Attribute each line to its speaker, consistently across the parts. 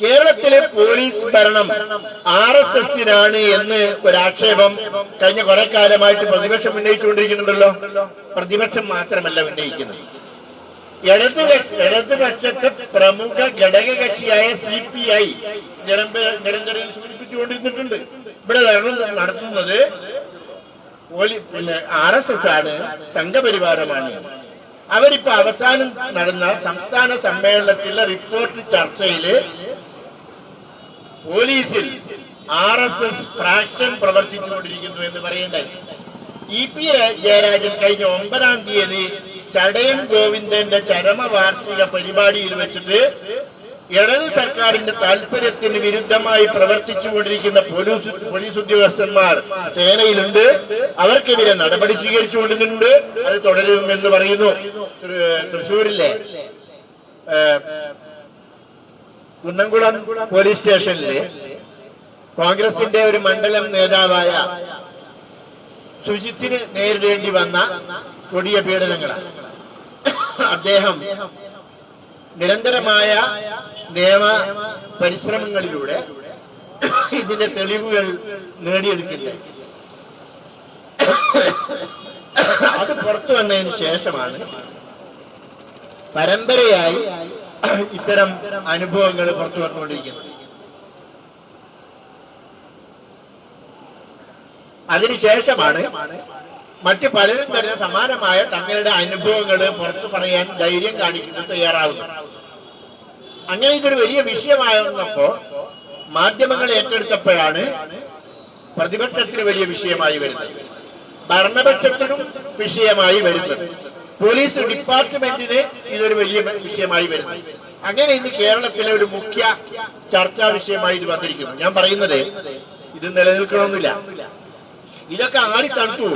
Speaker 1: കേരളത്തിലെ പോലീസ് ഭരണം R S എസിനാണ് എന്ന് ഒരാക്ഷേപം കഴിഞ്ഞ കുറെ കാലമായിട്ട് പ്രതിപക്ഷം ഉന്നയിച്ചുകൊണ്ടിരിക്കുന്നുണ്ടല്ലോ. പ്രതിപക്ഷം മാത്രമല്ല ഉന്നയിക്കുന്നത്. ഇടത് ഇടതുപക്ഷത്തെ പ്രമുഖ ഘടക കക്ഷിയായ സി പി ഐ നിരന്തരം സൂചിപ്പിച്ചുകൊണ്ടിരുന്നിട്ടുണ്ട്. ഇവിടെ നടത്തുന്നത് പിന്നെ ആർ എസ് എസ് ആണ് സംഘപരിവാരമാണ്. അവരിപ്പോ അവസാനം നടന്ന സംസ്ഥാന സമ്മേളനത്തിലെ റിപ്പോർട്ട് ചർച്ചയിൽ പോലീസിൽ ആർ എസ് എസ് ഫ്രാക്ഷൻ പ്രവർത്തിച്ചുകൊണ്ടിരിക്കുന്നു എന്ന് പറയേണ്ട ഇ പി ജയരാജൻ കഴിഞ്ഞ ഒമ്പതാം തീയതി ചടയൻ ഗോവിന്ദന്റെ ചരമവാർഷിക പരിപാടിയിൽ വെച്ചിട്ട് ഇടത് സർക്കാരിന്റെ താല്പര്യത്തിന് വിരുദ്ധമായി പ്രവർത്തിച്ചുകൊണ്ടിരിക്കുന്ന പോലീസ് പോലീസ് ഉദ്യോഗസ്ഥന്മാർ സേനയിലുണ്ട്. അവർക്കെതിരെ നടപടി സ്വീകരിച്ചുകൊണ്ടിരുന്നുണ്ട് അത് തുടരുമെന്ന് പറയുന്നു. തൃ- തൃശ്ശൂരിലെ ഏഹ്, കുന്നംകുളം പോലീസ് സ്റ്റേഷനിലെ കോൺഗ്രസിന്റെ ഒരു മണ്ഡലം നേതാവായ സുജിത്തിന് നേരിടേണ്ടി വന്ന കൊടിയ പീഡനങ്ങളാണ്. അദ്ദേഹം നിരന്തരമായ നിയമ പരിശ്രമങ്ങളിലൂടെ ഇതിന്റെ തെളിവുകൾ നേടിയെടുക്കില്ല. അത് പുറത്തു വന്നതിന് ശേഷമാണ് പരമ്പരയായി ഇത്തരം അനുഭവങ്ങൾ പുറത്തു വന്നുകൊണ്ടിരിക്കുന്നത് അതിനുശേഷമാണ് മറ്റു പലരും തന്നെ സമാനമായ തങ്ങളുടെ അനുഭവങ്ങൾ പുറത്തു പറയാൻ ധൈര്യം കാണിക്കുന്നു തയ്യാറാവുന്നു അങ്ങനെ ഇതൊരു വലിയ വിഷയമായിരുന്നപ്പോ മാധ്യമങ്ങൾ ഏറ്റെടുത്തപ്പോഴാണ് പ്രതിപക്ഷത്തിന് വലിയ വിഷയമായി വരുന്നത്. ഭരണപക്ഷത്തിനും വിഷയമായി വരുന്നത്. പോലീസ് ഡിപ്പാർട്ട്മെന്റിന് ഇതൊരു വലിയ വിഷയമായി വരുന്നത് അങ്ങനെ ഇന്ന് കേരളത്തിലെ ഒരു മുഖ്യ ചർച്ചാ വിഷയമായി ഇത് വന്നിരിക്കുന്നു. ഞാൻ പറയുന്നത് ഇത് നിലനിൽക്കണമെന്നില്ല. ഇതൊക്കെ ആടി തണുത്തു.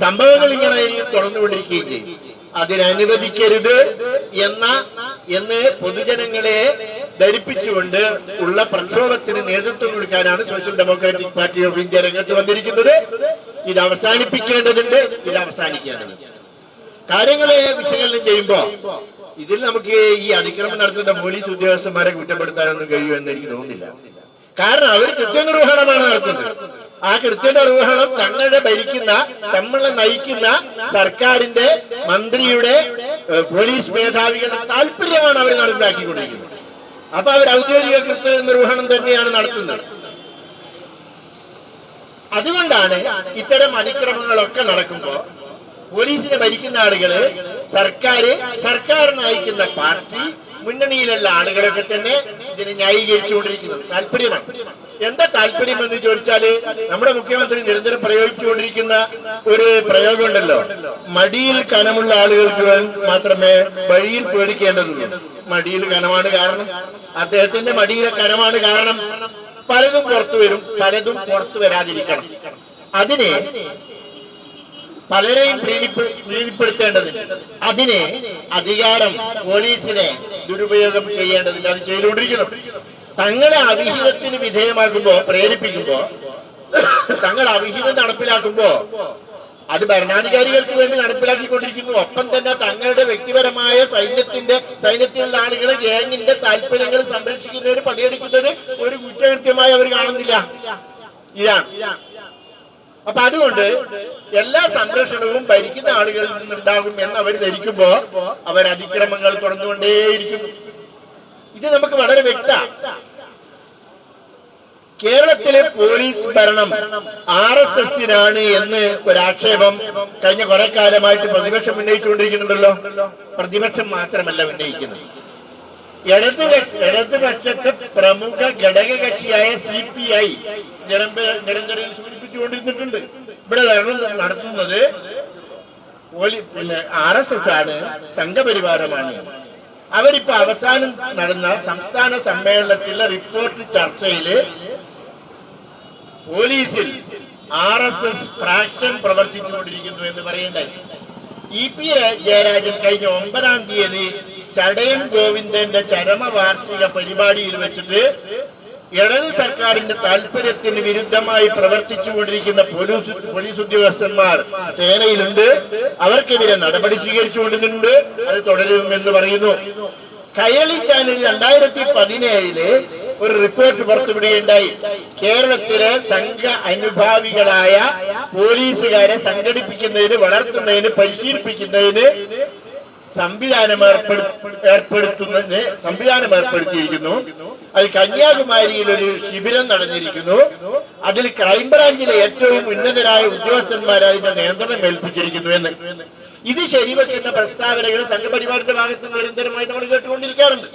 Speaker 1: സംഭവങ്ങൾ ഇങ്ങനെ തുടർന്നുകൊണ്ടിരിക്കുകയും ചെയ്യും. അതിനനുവദിക്കരുത് എന്ന എന്ന് പൊതുജനങ്ങളെ ധരിപ്പിച്ചുകൊണ്ട് ഉള്ള പ്രക്ഷോഭത്തിന് നേതൃത്വം കൊടുക്കാനാണ് social democratic party of India രംഗത്ത് വന്നിരിക്കുന്നത്. ഇത് അവസാനിപ്പിക്കേണ്ടതുണ്ട്. ഇത് അവസാനിക്കേണ്ടതുണ്ട്. കാര്യങ്ങളെ വിശകലനം ചെയ്യുമ്പോ ഇതിൽ നമുക്ക് ഈ അതിക്രമം നടത്തുന്ന പോലീസ് ഉദ്യോഗസ്ഥന്മാരെ കുറ്റപ്പെടുത്താനൊന്നും കഴിയുമെന്ന് എനിക്ക് തോന്നുന്നില്ല. കാരണം അവർ കൃത്യനിർവഹണമാണ് നടത്തുന്നത്. ആ കൃത്യനിർവഹണം തങ്ങളെ ഭരിക്കുന്ന നമ്മളെ നയിക്കുന്ന സർക്കാരിന്റെ മന്ത്രിയുടെ പോലീസ് മേധാവികളുടെ താല്പര്യമാണ് അവർ നടപ്പിലാക്കിക്കൊണ്ടിരിക്കുന്നത്. അപ്പൊ അവർ ഔദ്യോഗിക കൃത്യനിർവഹണം തന്നെയാണ് നടത്തുന്നത്. അതുകൊണ്ടാണ് ഇത്തരം അതിക്രമങ്ങളൊക്കെ നടക്കുമ്പോ പോലീസിനെ ഭരിക്കുന്ന ആളുകൾ സർക്കാര് സർക്കാർ നയിക്കുന്ന പാർട്ടി മുന്നണിയിലുള്ള ആളുകളൊക്കെ തന്നെ ഇതിനെ ന്യായീകരിച്ചുകൊണ്ടിരിക്കുന്നത് താല്പര്യമാണ്. എന്താ താല്പര്യം എന്ന് ചോദിച്ചാൽ നമ്മുടെ മുഖ്യമന്ത്രി നിരന്തരം പ്രയോഗിച്ചുകൊണ്ടിരിക്കുന്ന ഒരു പ്രയോഗം ഉണ്ടല്ലോ മടിയിൽ കനമുള്ള ആളുകൾക്ക് മാത്രമേ വഴിയിൽ പേടിക്കേണ്ടതുള്ളൂ. മടിയിൽ കനമാണ് കാരണം. അദ്ദേഹത്തിന്റെ മടിയിലെ കനമാണ് കാരണം പലതും പുറത്തു വരും പലതും പുറത്തു വരാതിരിക്കണം. അതിനെ പലരെയും പ്രീതിപ്പെ- പ്രീതിപ്പെടുത്തേണ്ടതുണ്ട് അതിനെ അധികാരം പോലീസിനെ ദുരുപയോഗം ചെയ്യേണ്ടതുണ്ട് അത് ചെയ്തുകൊണ്ടിരിക്കണം തങ്ങളെ അവിഹിതത്തിന് വിധേയമാക്കുമ്പോ പ്രേരിപ്പിക്കുമ്പോ തങ്ങൾ അവിഹിതം നടപ്പിലാക്കുമ്പോ അത് ഭരണാധികാരികൾക്ക് വേണ്ടി നടപ്പിലാക്കിക്കൊണ്ടിരിക്കുന്നു. ഒപ്പം തന്നെ തങ്ങളുടെ വ്യക്തിപരമായ സൈന്യത്തിന്റെ സൈന്യത്തിലുള്ള ആളുകളെ ഗ്യാങ്ങിന്റെ താല്പര്യങ്ങൾ സംരക്ഷിക്കുന്നതിന് പണിയെടുക്കുന്നത് ഒരു കുറ്റകൃത്യമായി അവർ കാണുന്നില്ല. ഇതാണ്. അപ്പൊ അതുകൊണ്ട് എല്ലാ സംരക്ഷണവും ഭരിക്കുന്ന ആളുകളിൽ നിന്നുണ്ടാകും എന്ന് അവർ ധരിക്കുമ്പോ അവർ അതിക്രമങ്ങൾ തുറന്നുകൊണ്ടേയിരിക്കുന്നു. ഇത് നമുക്ക് വളരെ വ്യക്ത. കേരളത്തിലെ പോലീസ് ഭരണം ആർ എസ് എസിനാണ് എന്ന് ഒരാക്ഷേപം കഴിഞ്ഞ കുറെ കാലമായിട്ട് പ്രതിപക്ഷം ഉന്നയിച്ചുകൊണ്ടിരിക്കുന്നുണ്ടല്ലോ. പ്രതിപക്ഷം മാത്രമല്ല ഉന്നയിക്കുന്നത്. ഇടതുപക്ഷത്തെ പ്രമുഖ ഘടക കക്ഷിയായ സി പി ഐ നിരന്തരം സൂചിപ്പിച്ചുകൊണ്ടിരുന്നിട്ടുണ്ട് ഇവിടെ നടത്തുന്നത് പിന്നെ ആർ എസ് എസ് ആണ് സംഘപരിവാരമാണ്. അവരിപ്പോ അവസാനം നടന്ന സംസ്ഥാന സമ്മേളനത്തിലെ റിപ്പോർട്ട് ചർച്ചയിൽ പോലീസിൽ ആർ എസ് എസ് ഫ്രാക്ഷൻ പ്രവർത്തിച്ചുകൊണ്ടിരിക്കുന്നു എന്ന് പറയേണ്ടായി. ഇ പി ജയരാജൻ കഴിഞ്ഞ ഒമ്പതാം തീയതി ചടയൻ ഗോവിന്ദന്റെ ചരമവാർഷിക പരിപാടിയിൽ വെച്ചിട്ട് ഇടത് സർക്കാരിന്റെ താല്പര്യത്തിന് വിരുദ്ധമായി പ്രവർത്തിച്ചുകൊണ്ടിരിക്കുന്ന പോലീസ് പോലീസ് ഉദ്യോഗസ്ഥന്മാർ സേനയിലുണ്ട്. അവർക്കെതിരെ നടപടി സ്വീകരിച്ചുകൊണ്ടിരുന്നുണ്ട് അത് തുടരുമെന്ന് പറയുന്നു. കയളി ചാനൽ രണ്ടായിരത്തി പതിനേഴിൽ ഒരു റിപ്പോർട്ട് പുറത്തുവിടുകയുണ്ടായി. കേരളത്തിലെ സംഘ അനുഭാവികളായ പോലീസുകാരെ സംഘടിപ്പിക്കുന്നതിന് വളർത്തുന്നതിന് പരിശീലിപ്പിക്കുന്നതിന് സംവിധാനം ഏർപ്പെടു ഏർപ്പെടുത്തുന്നതിന് സംവിധാനം ഏർപ്പെടുത്തിയിരിക്കുന്നു. അത് കന്യാകുമാരിയിൽ ഒരു ശിബിരം നടന്നിരിക്കുന്നു. അതിൽ ക്രൈംബ്രാഞ്ചിലെ ഏറ്റവും ഉന്നതരായ ഉദ്യോഗസ്ഥന്മാർ അതിന്റെ നിയന്ത്രണം ഏൽപ്പിച്ചിരിക്കുന്നു എന്ന്. ഇത് ശരിവെക്കുന്ന പ്രസ്താവനകൾ സംഘപരിവാറിന്റെ ഭാഗത്ത് നിരന്തരമായി നമ്മൾ കേട്ടുകൊണ്ടിരിക്കാറുണ്ട്.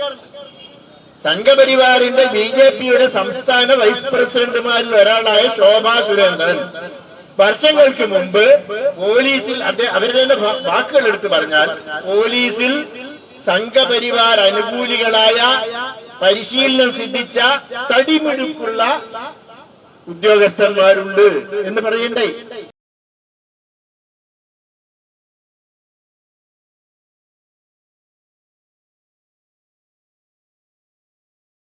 Speaker 1: സംഘപരിവാറിന്റെ ബി ജെ പിയുടെ സംസ്ഥാന വൈസ് പ്രസിഡന്റുമാരിൽ ഒരാളായ ശോഭാ സുരേന്ദ്രൻ. വർഷങ്ങൾക്ക് മുമ്പ് പോലീസിൽ അവരുടെ വാക്കുകൾ എടുത്തു പറഞ്ഞാൽ പോലീസിൽ സംഘപരിവാർ അനുകൂലികളായ പരിശീലനം സിദ്ധിച്ച തടിമിടുക്കുള്ള ഉദ്യോഗസ്ഥന്മാരുണ്ട് എന്ന് പറയണ്ടായി